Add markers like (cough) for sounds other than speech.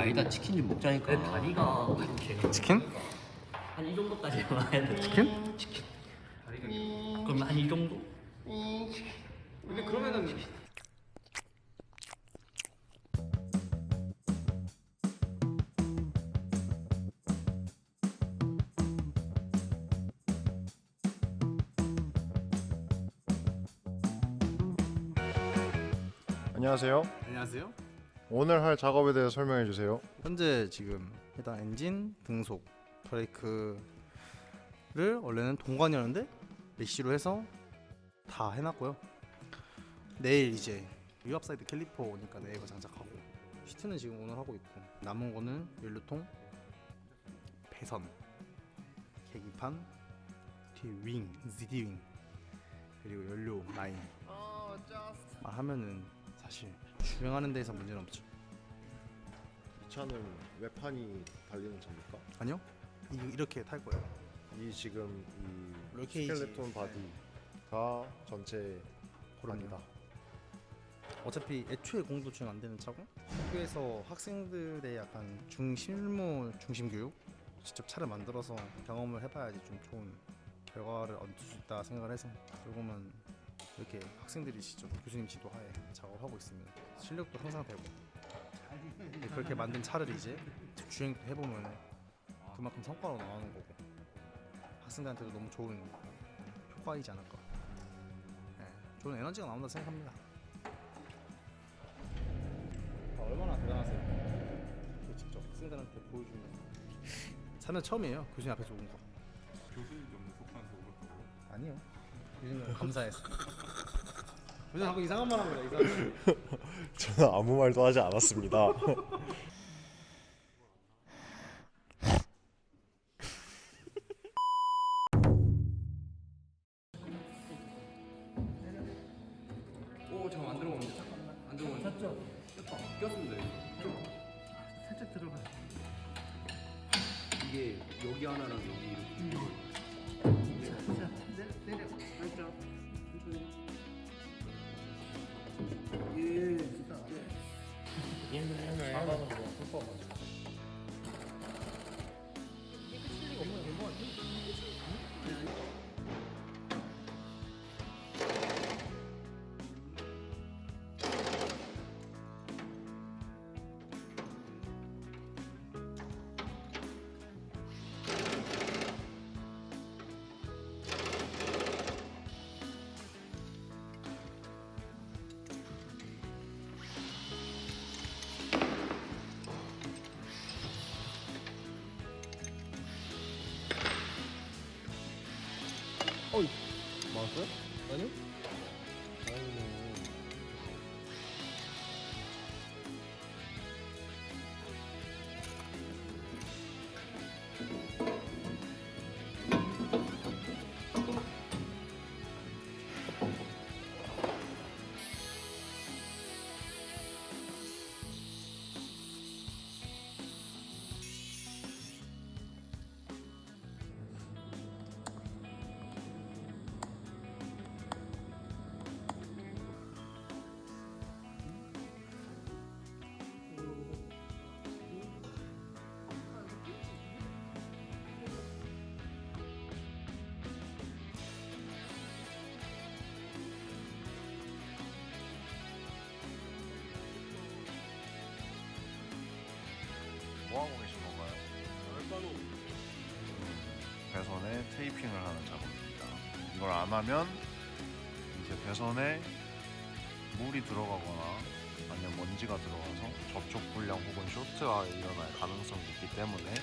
아니다 치킨 좀 먹자니까. 내 다리가 이렇게 치킨? 한 이 정도까지 와야 돼. 치킨? 치킨. 그럼 한 이 정도? 근데 그러면은 안녕하세요. 안녕하세요. 오늘 할 작업에 대해 설명해 주세요. 현재 지금 해당 엔진, 등속, 브레이크를 원래는 동관이었는데 메쉬로 해서 다 해놨고요. 내일 이제 유압 사이드 캘리퍼 오니까 내일 거 장착하고 시트는 지금 오늘 하고 있고 남은 거는 연료통, 배선, 계기판, 뒤에 윙, ZD 윙 그리고 연료 라인 만 하면은 사실 주행하는 데에서 문제는 없죠. 이 차는 외판이 달리는 차입니까? 아니요? 이, 이렇게 탈 거예요. 이 지금 이 롤케이지. 스켈레톤 바디가 전체 그럽니다. 어차피 애초에 공도 주행 안 되는 차고 학교에서 학생들의 약간 중실무 중심 교육 직접 차를 만들어서 경험을 해봐야지 좀 좋은 결과를 얻을 수 있다 생각을 해서 조금은 이렇게 학생들이 직접 교수님 지도하에 작업하고 있으면 실력도 향상되고 그렇게 만든 차를 이제 주행 해보면 그만큼 성과로 나오는 거고 학생들한테도 너무 좋은 효과이지 않을까 네, 좋은 에너지가 나온다 생각합니다. 아, 얼마나 대단하세요. 그 직접 학생들한테 보여주면 사면 처음이에요. 교수님 앞에서 온 거. 교수님 속상해서 울었다고 아니요. 감사했어. 교수님 자꾸 이상한 말 합니다. 이상한. (laughs) 저는 아무 말도 하지 않았습니다. (laughs) 오 잠깐 안 들어오는데 잠깐 안 들어오는데 찼죠? 꼈다 꼈습니다 여기 살짝 들어가. 이게 여기 하나랑 여기 이렇게 맞았어요? 아니요. 뭐 하고 계신 건가요? 배선에 테이핑을 하는 작업입니다. 이걸 안 하면 이제 배선에 물이 들어가거나 아니면 먼지가 들어가서 접촉 불량 혹은 쇼트가 일어날 가능성이 있기 때문에